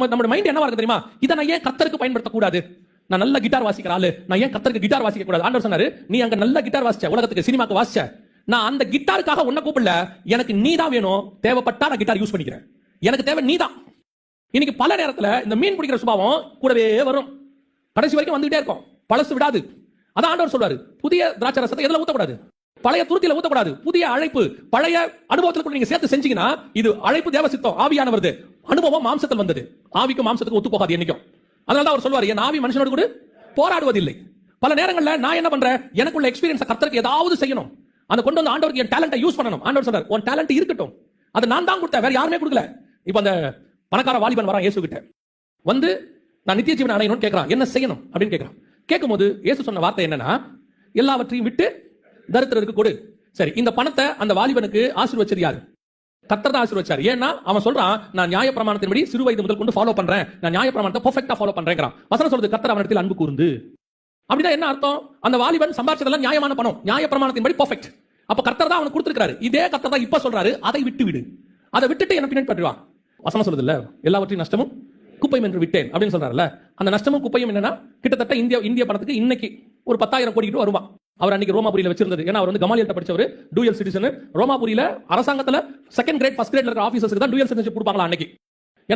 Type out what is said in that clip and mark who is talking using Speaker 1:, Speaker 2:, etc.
Speaker 1: நம்ம மைண்ட் என்னவா இருக்கு தெரியுமா? இதை நான் ஏன் கத்தருக்கு பயன்படுத்தக்கூடாது? நான் நல்ல கிட்டார் வாசிக்கிற ஆளு. நான் ஏன் கத்தருக்கு கிட்டார் வாசிக்க கூடாது ஆண்டவர் சொன்னாரு நீ அங்க நல்ல கிட்டார் வாசிச்ச உலகத்துக்கு சினிமாக்கு வாசிச்ச. நான் அந்த கிட்டாருக்காக உன்ன கூப்பிடல. எனக்கு நீ தான் வேணும். தேவைப்பட்டா நான் கிட்டார் யூஸ் பண்ணிக்கிறேன். எனக்கு தேவை நீ தான். இன்னைக்கு பல நேரத்துல இந்த மீன் பிடிக்கிற சுபாவம் கூடவே வரும். கடைசி வரைக்கும் வந்துகிட்டே இருக்கும். பழசு விடாது. அதான் ஆண்டவர் சொல்றாரு. புதிய திராட்சை ரசத்தை எதுல ஊத்தக்கூடாது? பழைய துருத்தியில ஊத்தக்கூடாது. புதிய அழைப்பு பழைய அனுபவத்தில் கூட நீங்க சேர்த்து செஞ்சீங்கன்னா இது அழைப்பு தேவ சித்தம் ஆவியான வருது. அனுபவம் மாம்சத்தில் வந்தது. ஆவிக்கும் மாம்சத்துக்கு ஒத்து போகாது என்னைக்கும். அதனால தான் அவர் சொல்வார் என் ஆவி மனுஷனோடு கூட போராடுவதில்லை. பல நேரங்களில் நான் என்ன பண்றேன்? எனக்குள்ள எக்ஸ்பீரியன்ஸ் கர்த்தருக்கு ஏதாவது செய்யணும். அந்த கொண்டு வந்து ஆண்டவருக்கு என் டேலண்ட்டை யூஸ் பண்ணணும். ஆண்டவர் சொன்னார் உன் டேலண்ட் இருக்கட்டும். அதை நான் தான் கொடுத்தேன். வேற யாருமே கொடுக்கல. இப்போ அந்த பணக்கார வாலிபன் வரான் இயேசு கிட்ட. வந்து நான் நித்திய ஜீவன் அடையணும்னு கேட்கறான் என்ன செய்யணும்? அப்படின்னு கேட்கறான் கேட்கும்போது இயேசு சொன்ன வார்த்தை என்னன்னா எல்லாவற்றையும் விட்டு தரித்திரருக்கு கொடு. சரி இந்த பணத்தை அந்த வாலிபனுக்கு ஆசீர்வச்சது யாரு? கத்தர் தான் ஆசீர்வச்சார். ஏன்னா அவன் சொல்றான் நான் நியாய பிரமாணத்தின்படி சிறு வயது முதல் கொண்டு ஃபாலோ பண்றேன். நான் நியாய பிரமாணத்தை பர்ஃபெக்டா ஃபாலோ பண்றேங்கிறான். வசனம் சொல்றது கத்தர் அவனிடத்தில் அன்பு கூர்ந்து. அப்படின்னா என்ன அர்த்தம்? அந்த வாலிபன் சம்பாதிச்சதெல்லாம் நியாயமான பணம். நியாய பிரமாணத்தின்படி பர்ஃபெக்ட் அப்ப கத்தர் தான் அவனுக்கு கொடுத்திருக்காரு இதே கத்தர் தான் இப்ப சொல்றாரு அதை விட்டு விடு. அதை விட்டுட்டு என்ன பின்னாடி பற்றுவான் வசனம் சொல்றது இல்ல? எல்லாவற்றையும் நஷ்டமும் குப்பையும் என்று விட்டேன் அப்படின்னு சொல்றாருல்ல? அந்த நஷ்டமும் குப்பையும் என்னன்னா கிட்டத்தட்ட இந்திய இந்திய பணத்துக்கு இன்னைக்கு ஒரு பத்தாயிரம் கோடி வருவான். அவர் அன்னைக்கு ரோமாபுரியில வச்சிருந்தது. ஏன்னா அவர் வந்து கமாலியல் படிச்சவர் டூயல் சிட்டிசன் ரோமாபுரியில அரசாங்கத்துல செகண்ட் கிரேட் ஃபர்ஸ்ட் கிரேட்ல இருக்க ஆஃபீஸர்ஸ்க்கு தான் டூயல் சிட்டிசன்ஷிப் கொடுப்பாங்களா அன்னைக்கு.